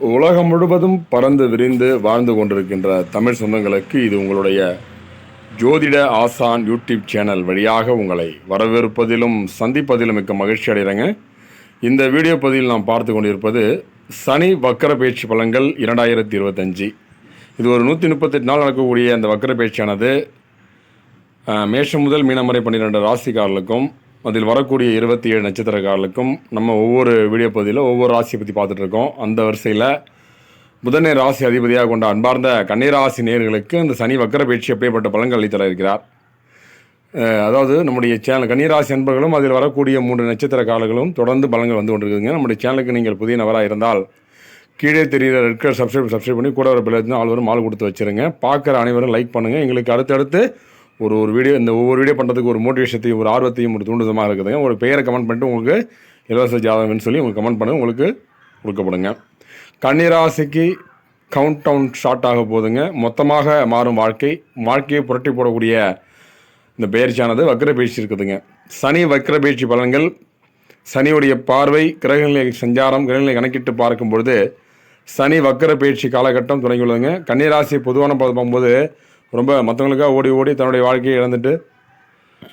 உலகம் முழுவதும் பறந்து விரிந்து வாழ்ந்து கொண்டிருக்கின்ற தமிழ் சொந்தங்களுக்கு இது உங்களுடைய ஜோதிட ஆசான் யூடியூப் சேனல் வழியாக உங்களை வரவேற்பதிலும் சந்திப்பதிலும் மிக்க மகிழ்ச்சி அடைகிறேங்க. இந்த வீடியோ பதிவில் நாம் பார்த்து கொண்டிருப்பது சனி வக்கர பயிற்சி பலன்கள் இரண்டாயிரத்தி இருபத்தஞ்சி. இது ஒரு நூற்றி முப்பத்தெட்டு நாள் நடக்கக்கூடிய அந்த வக்கர பயிற்சியானது மேஷம் முதல் மீனம் பன்னிரெண்டு ராசிக்காரர்களுக்கும் அதில் வரக்கூடிய இருபத்தி ஏழு நட்சத்திரக்காரர்களுக்கும் நம்ம ஒவ்வொரு வீடியோ பகுதியில் ஒவ்வொரு ராசியை பற்றி பார்த்துட்டு இருக்கோம். அந்த வரிசையில் புதனை ராசி அதிபதியாக கொண்ட அன்பார்ந்த கன்னிராசி நேயர்களுக்கு இந்த சனி வக்கர பயிற்சி எப்படிப்பட்ட பலன்கள் அளித்தர இருக்கிறார். அதாவது நம்முடைய சேனல் கன்னிராசி அன்பர்களும் அதில் வரக்கூடிய மூன்று நட்சத்திர காலங்களும் தொடர்ந்து பலன்கள் வந்து கொண்டிருக்குதுங்க. நம்முடைய சேனலுக்கு நீங்கள் புதிய நபராக இருந்தால் கீழே தெரிகிற ரெட் கலர் சப்ஸ்கிரைப் சப்ஸ்கிரைப் பண்ணி கூட ஒரு பிள்ளை ஆள் வரும் ஆள் கொடுத்து வச்சுருங்க. பார்க்குற அனைவரும் லைக் பண்ணுங்கள் எங்களுக்கு அடுத்தடுத்து ஒரு ஒரு வீடியோ இந்த ஒவ்வொரு வீடியோ பண்ணுறதுக்கு ஒரு மோட்டிவேஷத்தையும் ஒரு ஆர்வத்தையும் ஒரு தூண்டுதமாக இருக்குதுங்க. ஒரு பெயரை கமெண்ட் பண்ணிட்டு உங்களுக்கு இலவச ஜாதகம்னு சொல்லி உங்களுக்கு கமெண்ட் பண்ணி உங்களுக்கு கொடுக்கப்படுங்க. கன்னிராசிக்கு கவுண்ட் டவுன் ஷார்ட் ஆக போகுதுங்க. மொத்தமாக மாறும் வாழ்க்கை. வாழ்க்கையை புரட்டி போடக்கூடிய இந்த பயிற்சியானது வக்கர பயிற்சி இருக்குதுங்க. சனி வக்கர பயிற்சி பலன்கள் சனியுடைய பார்வை கிரகநிலை சஞ்சாரம் கிரகநிலை கணக்கிட்டு பார்க்கும் பொழுது சனி வக்கர பயிற்சி காலகட்டம் தொடங்கியுள்ளதுங்க. கன்னிராசி பொதுவான பார்க்கும்போது ரொம்ப மற்றவங்களுக்காக ஓடி ஓடி தன்னுடைய வாழ்க்கையை இழந்துட்டு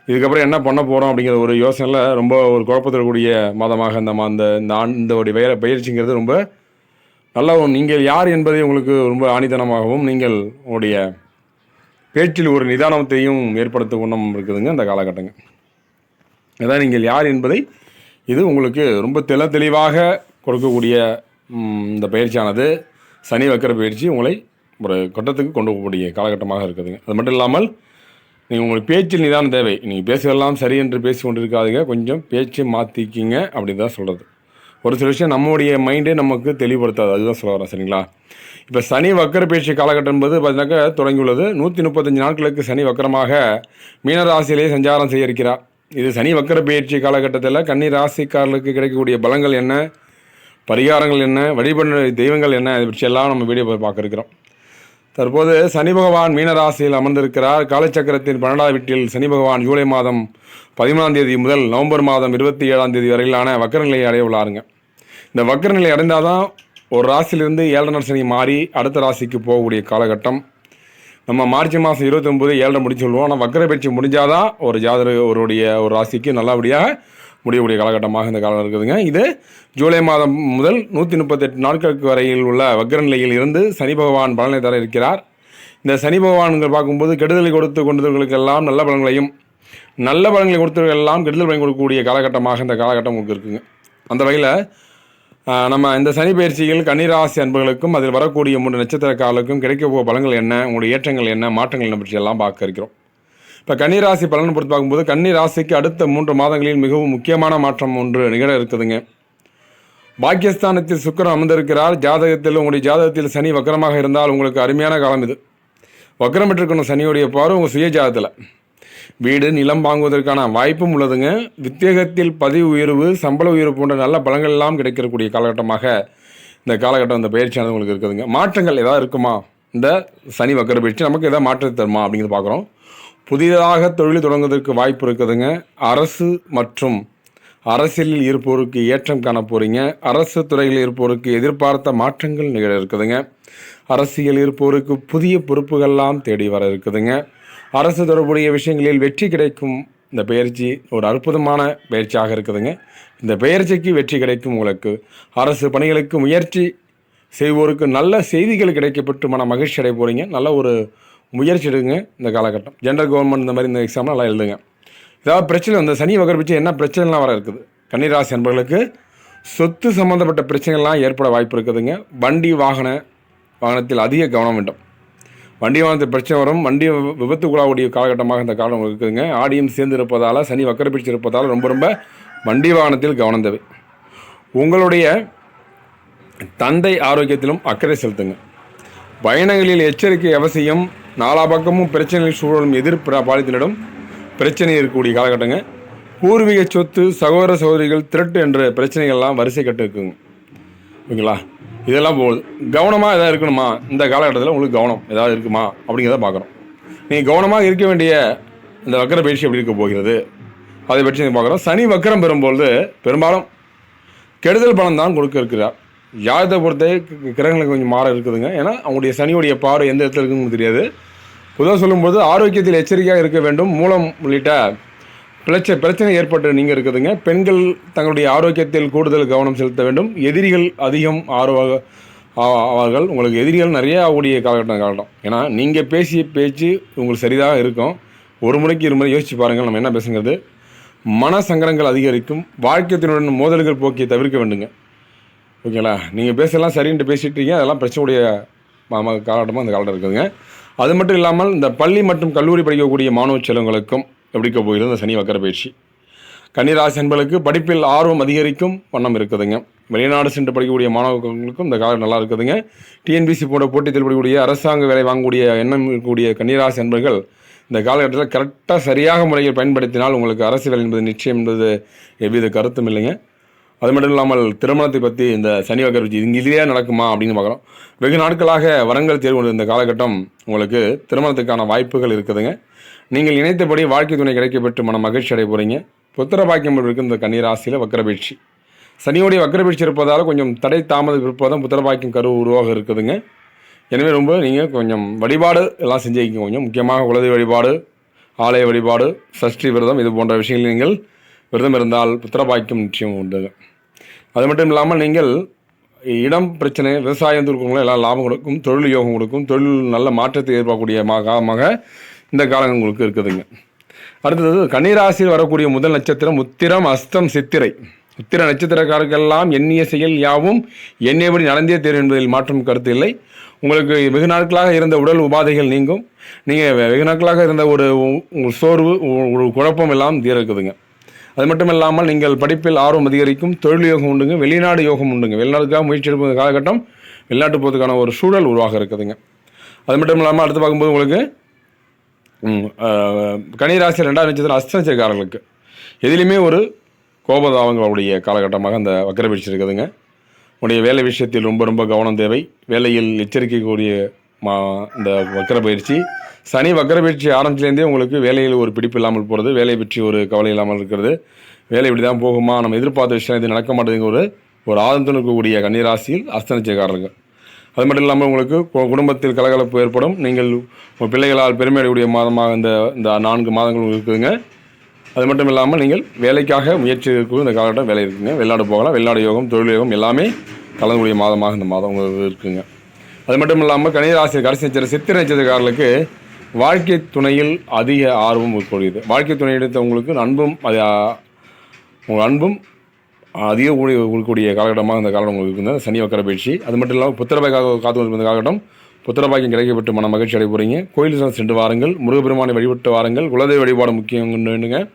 இதுக்கப்புறம் என்ன பண்ண போகிறோம் அப்படிங்கிற ஒரு யோசனையில் ரொம்ப ஒரு குழப்பத்தில் கூடிய மாதமாக இந்த மா- இந்த இந்த ஆண் பயிர பயிற்சிங்கிறது ரொம்ப நல்ல நீங்கள் யார் என்பதை உங்களுக்கு ரொம்ப ஆணித்தனமாகவும் நீங்கள் உங்களுடைய பேச்சில் ஒரு நிதானத்தையும் ஏற்படுத்த குணம் இருக்குதுங்க அந்த காலகட்டங்க அதான் நீங்கள் யார் என்பதை இது உங்களுக்கு ரொம்ப தெள தெளிவாக கொடுக்கக்கூடிய இந்த பயிற்சியானது. சனி வக்கர பயிற்சி உங்களை ஒரு கட்டத்துக்கு கொண்டு போகக்கூடிய காலகட்டமாக இருக்குதுங்க. அது மட்டும் இல்லாமல் நீங்கள் உங்களுக்கு பேச்சில் நிதானம் தேவை. நீங்கள் பேசுவதெல்லாம் சரி என்று பேசி கொண்டிருக்காதுங்க கொஞ்சம் பேச்சு மாற்றிக்கிங்க அப்படின்னு தான் சொல்கிறது ஒரு சில விஷயம் நம்முடைய மைண்டே நமக்கு தெளிவுபடுத்தாது. அதுதான் சொல்ல வரேன். சரிங்களா? இப்போ சனி வக்கர பேச்சு காலகட்டம் என்பது பார்த்தீங்கன்னாக்கா தொடங்கியுள்ளது. நூற்றி முப்பத்தஞ்சு நாட்களுக்கு சனி வக்கரமாக மீனராசியிலே சஞ்சாரம் செய்ய இருக்கிறார் இது சனி வக்கர பயிற்சி காலகட்டத்தில் கன்னி ராசிக்காரர்களுக்கு கிடைக்கக்கூடிய பலங்கள் என்ன? பரிகாரங்கள் என்ன? வழிபட தெய்வங்கள் என்ன? இதை பற்றி எல்லாம் நம்ம வீடியோ பார்க்க இருக்கிறோம் தற்போது சனி பகவான் மீனராசியில் அமர்ந்திருக்கிறார். காலச்சக்கரத்தின் பன்னெண்டாவது வீட்டில் சனி பகவான் ஜூலை மாதம் பதிமூணாம் தேதி முதல் நவம்பர் மாதம் இருபத்தி ஏழாம் தேதி வரையிலான வக்கரநிலையை அடைய உள்ளாருங்க. இந்த வக்கரநிலை அடைந்தால் தான் ஒரு ராசியிலிருந்து ஏழரை சனி மாறி அடுத்த ராசிக்கு போகக்கூடிய காலகட்டம். நம்ம மார்ச் மாதம் இருபத்தொம்போது ஏழரை முடிச்சு சொல்லுவோம். ஆனால் வக்கர பயிற்சி முடிஞ்சாதான் ஒரு ஜாதக ஒருடைய ஒரு ராசிக்கு நல்லபடியாக முடியக்கூடிய காலகட்டமாக இந்த காலம் இருக்குதுங்க. இது ஜூலை மாதம் முதல் நூற்றி முப்பத்தெட்டு நாட்களுக்கு வரையில் உள்ள வக்கர நிலையில் இருந்து சனி பகவான் பலனை தர இருக்கிறார். இந்த சனி பகவான்கள் பார்க்கும்போது கெடுதலை கொடுத்து கொண்டவர்களுக்கெல்லாம் நல்ல பலன்களையும் நல்ல பலன்களை கொடுத்தவர்களெல்லாம் கெடுதல் பலன் கொடுக்கக்கூடிய காலகட்டமாக இந்த காலகட்டம் உங்களுக்கு இருக்குங்க. அந்த வகையில் நம்ம இந்த சனி பயிற்சியில் கன்னிராசி அன்பர்களுக்கும் அதில் வரக்கூடிய மூன்று நட்சத்திரக்காரர்களுக்கும் கிடைக்க போக பலன்கள் என்ன? உங்களுடைய ஏற்றங்கள் என்ன? மாற்றங்கள் என்ன பற்றி எல்லாம் பார்க்க இருக்கிறோம். இப்போ கன்னிராசி பலனை பொறுத்து பார்க்கும்போது கன்னிராசிக்கு அடுத்த மூன்று மாதங்களில் மிகவும் முக்கியமான மாற்றம் ஒன்று நிகழ இருக்குதுங்க. பாக்கியஸ்தானத்தில் சுக்கரம் அமர்ந்திருக்கிறார். ஜாதகத்தில் உங்களுடைய ஜாதகத்தில் சனி வக்கரமாக இருந்தால் உங்களுக்கு அருமையான காலம் இது. வக்கரம் பெற்றிருக்கணும் சனியுடைய பார்வை உங்கள் சுய ஜாதகத்தில் வீடு நிலம் வாங்குவதற்கான வாய்ப்பும் உள்ளதுங்க. வித்தியகத்தில் பதிவு உயர்வு சம்பள உயர்வு போன்ற நல்ல பலங்கள் எல்லாம் கிடைக்கக்கூடிய காலகட்டமாக இந்த காலகட்டம் இந்த பயிற்சியானது உங்களுக்கு இருக்குதுங்க. மாற்றங்கள் ஏதாவது இருக்குமா? இந்த சனி வக்கர பயிற்சி நமக்கு எதாவது மாற்றத்தை தருமா அப்படிங்கிறது பார்க்குறோம். புதிதாக தொழில் தொடங்குவதற்கு வாய்ப்பு இருக்குதுங்க. அரசு மற்றும் அரசியலில் இருப்போருக்கு ஏற்றம் காண போகிறீங்க அரசு துறையில் இருப்போருக்கு எதிர்பார்த்த மாற்றங்கள் நிகழ இருக்குதுங்க. அரசியல் இருப்போருக்கு புதிய பொறுப்புகள்லாம் தேடி வர இருக்குதுங்க. அரசு தொடர்புடைய விஷயங்களில் வெற்றி கிடைக்கும் இந்த பயிற்சி ஒரு அற்புதமான பயிற்சியாக இருக்குதுங்க. இந்த பயிற்சிக்கு வெற்றி கிடைக்கும் உங்களுக்கு. அரசு பணிகளுக்கு முயற்சி செய்வோருக்கு நல்ல செய்திகள் கிடைக்கப்பட்டு மன மகிழ்ச்சி அடைய போகிறீங்க நல்ல ஒரு முயற்சி எடுங்க இந்த காலகட்டம். ஜென்ரல் கவர்மெண்ட் இந்த மாதிரி இந்த எக்ஸாம் நல்லா எழுதுங்க. ஏதாவது பிரச்சனை இந்த சனி வகர் பிடிச்சி என்ன பிரச்சனைலாம் வர இருக்குது? கன்னிராசி என்பவர்களுக்கு சொத்து சம்மந்தப்பட்ட பிரச்சனைகள்லாம் ஏற்பட வாய்ப்பு இருக்குதுங்க. வண்டி வாகன வாகனத்தில் அதிக கவனம் வேண்டும். வண்டி வாகனத்தை பிரச்சனை வரும். வண்டி வி- விபத்துக்குள்ளாகக்கூடிய காலகட்டமாக இந்த காலம் இருக்குதுங்க. ஆடியும் சேர்ந்து இருப்பதால் சனி வக்கரப்பிடிச்சு இருப்பதால் ரொம்ப ரொம்ப வண்டி வாகனத்தில் கவனம் தேவை. உங்களுடைய தந்தை ஆரோக்கியத்திலும் அக்கறை செலுத்துங்க. பயணங்களில் எச்சரிக்கை அவசியம் நாலா பக்கமும் பிரச்சனைகள் சூழலும் எதிர்ப்பு பாலித்தினிடம் பிரச்சனை இருக்கக்கூடிய காலகட்டங்க. பூர்வீக சொத்து சகோதர சகோதரிகள் திரட்டு என்ற பிரச்சனைகள்லாம் வரிசை கட்டு இருக்குங்க. ஓகேங்களா? இதெல்லாம் போகுது கவனமாக எதாவது இருக்கணுமா? இந்த காலகட்டத்தில் உங்களுக்கு கவனம் ஏதாவது இருக்குமா? அப்படிங்கிறத பார்க்குறோம் நீங்கள் கவனமாக இருக்க வேண்டிய இந்த வக்கர பயிற்சி எப்படி இருக்க போகிறது? அதை பற்றி பார்க்குறோம் சனி வக்கரம் பெறும்பொழுது பெரும்பாலும் கெடுதல் பலம் தான் கொடுக்க இருக்கிறார். ஜாதகத்தை பொறுத்த கிரகங்களுக்கு கொஞ்சம் மாற இருக்குதுங்க. ஏன்னா அவங்களுடைய சனியுடைய பார்வை எந்த இடத்துல இருக்குன்னு தெரியாது. பொதுவாக சொல்லும்போது ஆரோக்கியத்தில் எச்சரிக்கையாக இருக்க வேண்டும். மூலம் உள்ளிட்ட பிரச்சனை பிரச்சனை ஏற்பட்டு நீங்கள் இருக்குதுங்க. பெண்கள் தங்களுடைய ஆரோக்கியத்தில் கூடுதல் கவனம் செலுத்த வேண்டும். எதிரிகள் அதிகம் ஆர்வ ஆவார்கள். உங்களுக்கு எதிரிகள் நிறைய ஆகக்கூடிய காலகட்டம் காலகட்டம். ஏன்னா நீங்கள் பேசிய பேச்சு உங்களுக்கு சரிதாக இருக்கும். ஒரு முறைக்கு இருமுறை முறை யோசிச்சு பாருங்கள் நம்ம என்ன பேசுங்கிறது. மன சங்கடங்கள் அதிகரிக்கும். வாழ்க்கையத்தினுடன் மோதல்கள் போக்கியை தவிர்க்க வேண்டுங்க. ஓகேங்களா? நீங்கள் பேசலாம் சரின்ட்டு பேசிட்டு இருக்கீங்க. அதெல்லாம் பிரச்சனையுடைய காலகட்டமாக அந்த காலகட்டம் இருக்குதுங்க. அது மட்டும் இல்லாமல் இந்த பள்ளி மற்றும் கல்லூரி படிக்கக்கூடிய மாணவ செல்வங்களுக்கும் எப்படிக்க போகிறது இந்த சனி வக்கர பயிற்சி. கன்னிராசி என்பர்களுக்கு படிப்பில் ஆர்வம் அதிகரிக்கும் வண்ணம் இருக்குதுங்க. வெளிநாடு சென்று படிக்கக்கூடிய மாணவர்களுக்கும் இந்த காலம் நல்லா இருக்குதுங்க. டிஎன்பிசி போன்ற போட்டித் தேர்வு படிக்கக்கூடிய அரசாங்க வேலை வாங்கக்கூடிய எண்ணம் இருக்கக்கூடிய கன்னிராசி அன்பர்கள் இந்த காலகட்டத்தில் கரெக்டாக சரியாக முறையில் பயன்படுத்தினால் உங்களுக்கு அரசு வேலை என்பது நிச்சயம் என்பது எவ்வித கருத்தும் இல்லைங்க. அது மட்டும் இல்லாமல் திருமணத்தை பற்றி இந்த சனி வகர் இங்கே இதுலேயே நடக்குமா அப்படின்னு பார்க்குறோம். வெகு நாட்களாக வரங்கள் தேர்வு இந்த காலகட்டம் உங்களுக்கு திருமணத்துக்கான வாய்ப்புகள் இருக்குதுங்க. நீங்கள் நினைத்தபடி வாழ்க்கை துணை கிடைக்க பெற்று மன மகிழ்ச்சி அடைய போகிறீங்க புத்திர பாக்கியம் இருக்கு இந்த கன்னிராசியில் வக்கரபீட்சி சனியோடைய வக்கரபீட்சி இருப்பதால் கொஞ்சம் தடை தாமதம் இருப்பதும் புத்திர பாக்கியம் கரு உருவாக இருக்குதுங்க. எனவே ரொம்ப நீங்கள் கொஞ்சம் வழிபாடு எல்லாம் செஞ்சு வைக்கங்க கொஞ்சம் முக்கியமாக குலதெய்வ வழிபாடு ஆலய வழிபாடு சஷ்டி விரதம் இது போன்ற விஷயங்கள் நீங்கள் விரதம் இருந்தால் புத்திரபாக்கியம் நிச்சயம் உண்டுங்க அது மட்டும் இல்லாமல் நீங்கள் இடம் பிரச்சனை விவசாயம் இருக்கிறவங்களும் எல்லாம் லாபம் கொடுக்கும் தொழில் யோகம் கொடுக்கும் தொழில் நல்ல மாற்றத்தை எதிர்பார்க்கக்கூடிய மா- காலமாக இந்த காலம் உங்களுக்கு இருக்குதுங்க. அடுத்தது கன்னிராசியில் வரக்கூடிய முதல் நட்சத்திரம் உத்திரம் அஸ்தம் சித்திரை. உத்திர நட்சத்திரக்காரர்களெல்லாம் எண்ணிய செயல் யாவும் எண்ணியபடி நடந்தே தீரும் என்பதில் மாற்றம் கருத்து இல்லை. உங்களுக்கு வெகு நாட்களாக இருந்த உடல் உபாதைகள் நீங்கும். நீங்கள் வெகு நாட்களாக இருந்த ஒரு உ- உங்கள் சோர்வு ஒரு குழப்பம் எல்லாம் தீர அது மட்டும் இல்லாமல் நீங்கள் படிப்பில் ஆர்வம் அதிகரிக்கும் தொழில் யோகம் உண்டுங்க வெளிநாடு யோகம் உண்டுங்க. வெளிநாட்டுக்காக முயற்சி எடுக்கும் காலகட்டம் வெளிநாட்டு போகிறதுக்கான ஒரு சூழல் உருவாக இருக்குதுங்க. அது மட்டும் இல்லாமல் அடுத்து பார்க்கும்போது உங்களுக்கு கனிராசி ரெண்டாம் ரெண்டாவது நட்சத்திரம் அஸ்த எதிலையுமே எதிலுமே ஒரு கோபதாவங்களுடைய காலகட்டமாக அந்த வக்கர பயிற்சி இருக்குதுங்க. உடைய வேலை விஷயத்தில் ரொம்ப ரொம்ப கவனம் தேவை. வேலையில் எச்சரிக்கைக்கூடிய மா இந்த வக்கர பயிற்சி சனி வக்கர பயிற்சி ஆரம்பிச்சிலேருந்தே உங்களுக்கு வேலையில் ஒரு பிடிப்பு இல்லாமல் போகிறது வேலையை பற்றி ஒரு கவலை இல்லாமல் இருக்கிறது. வேலை இப்படி தான் போகுமா? நம்ம எதிர்பார்த்த விஷயம் இது நடக்க மாட்டேங்குது ஒரு ஒரு ஆதந்தம் இருக்கக்கூடிய கன்னிராசியில் அஸ்தனிச்சக்காரர்கள் அது மட்டும் இல்லாமல் உங்களுக்கு கு- குடும்பத்தில் கலகலப்பு ஏற்படும். நீங்கள் உங்கள் பிள்ளைகளால் பெருமையடையக்கூடிய மாதமாக இந்த இந்த நான்கு மாதங்கள் இருக்குதுங்க. அது மட்டும் இல்லாமல் நீங்கள் வேலைக்காக முயற்சி இருக்கும் இந்த காலகட்டம் வேலை இருக்குங்க. வெளிநாடு போகலாம். வெளிநாடு யோகம் தொழில் யோகம் எல்லாமே கலந்துக்கூடிய மாதமாக இந்த மாதம் உங்களுக்கு இருக்குங்க. அது மட்டும் இல்லாமல் கணிதராசி கடைசி நட்சத்திர சித்திர நட்சத்திரக்காரர்களுக்கு வாழ்க்கை துணையில் அதிக ஆர்வம் இருக்கக்கூடியது. வாழ்க்கை துணை எடுத்தவங்களுக்கு அன்பும் அது உங்கள் அன்பும் அதிக கூடிய கொடுக்கக்கூடிய காலகட்டமாக அந்த காலம் உங்களுக்கு சனி வக்கர பயிற்சி அது மட்டும் இல்லாமல் புத்திரபாய்க்காக காத்து வந்திருந்த காலகட்டம். புத்திரபாக்கியம் கிடைக்கப்பட்டு மன மகிழ்ச்சி அடைய போகிறீங்க கோயில் சென்று வாருங்கள். முருகப்பெருமானை வழிபட்டு வாருங்கள். குலதெய்வ வழிபாடு முக்கியம் வேண்டுங்க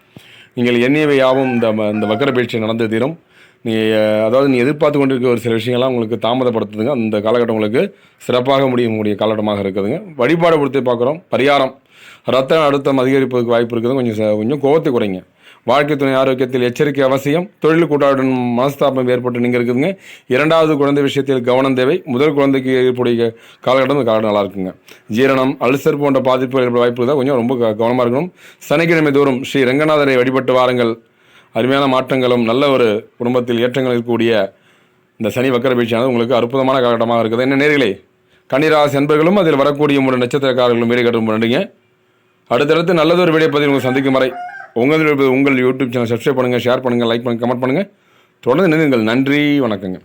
நீங்கள் எண்ணியவை யாவும் இந்த ம- இந்த வக்கர பயிற்சி நடந்து தீரும். நீங்கள் அதாவது நீ எதிர்பார்த்து கொண்டிருக்க ஒரு சில விஷயங்கள்லாம் உங்களுக்கு தாமதப்படுத்துதுங்க. அந்த காலகட்டம் உங்களுக்கு சிறப்பாக முடியக்கூடிய காலகட்டமாக இருக்குதுங்க. வழிபாடு பொறுத்து பார்க்குறோம். பரிகாரம். ரத்த அழுத்தம் அதிகரிப்பதற்கு வாய்ப்பு இருக்குது கொஞ்சம் ச- கொஞ்சம் கோவத்தை குறைங்க. வாழ்க்கை துணை ஆரோக்கியத்தில் எச்சரிக்கை அவசியம். தொழில் கூட்டாளுடன் மனஸ்தாபம் ஏற்பட்டு நீங்கள் இருக்குதுங்க. இரண்டாவது குழந்தை விஷயத்தில் கவனம் தேவை. முதல் குழந்தைக்கு ஏற்படைய காலகட்டம் இந்த நல்லா இருக்குங்க. ஜீரணம் அல்சர் போன்ற பாதிப்புகள் ஏற்பட வாய்ப்பு தான் கொஞ்சம் ரொம்ப க- கவனமாக இருக்கணும். சனிக்கிழமை தோறும் ஸ்ரீ ரங்கநாதரை வழிபட்டு வாருங்கள். அருமையான மாற்றங்களும் நல்ல ஒரு குடும்பத்தில் ஏற்றங்கள் இருக்கக்கூடிய இந்த சனி வக்கர பயிற்சியானது உங்களுக்கு அற்புதமான காலகட்டமாக இருக்குது. என்ன நேர்களே? கன்னிராசி அன்பர்களும் அதில் வரக்கூடிய மூணு நட்சத்திரக்காரர்களும் வீடு கட்டும் நன்றிங்க. அடுத்தடுத்து நல்லதொரு வீடியோ பதிவு உங்களுக்கு சந்திக்கும் வரை உங்கள் உங்கள் யூடியூப் சேனல் சப்ஸ்கிரைப் பண்ணுங்கள் ஷேர் பண்ணுங்கள் லைக் பண்ணுங்கள் கமெண்ட் பண்ணுங்கள் தொடர்ந்து நிறுங்கள் நன்றி வணக்கங்க.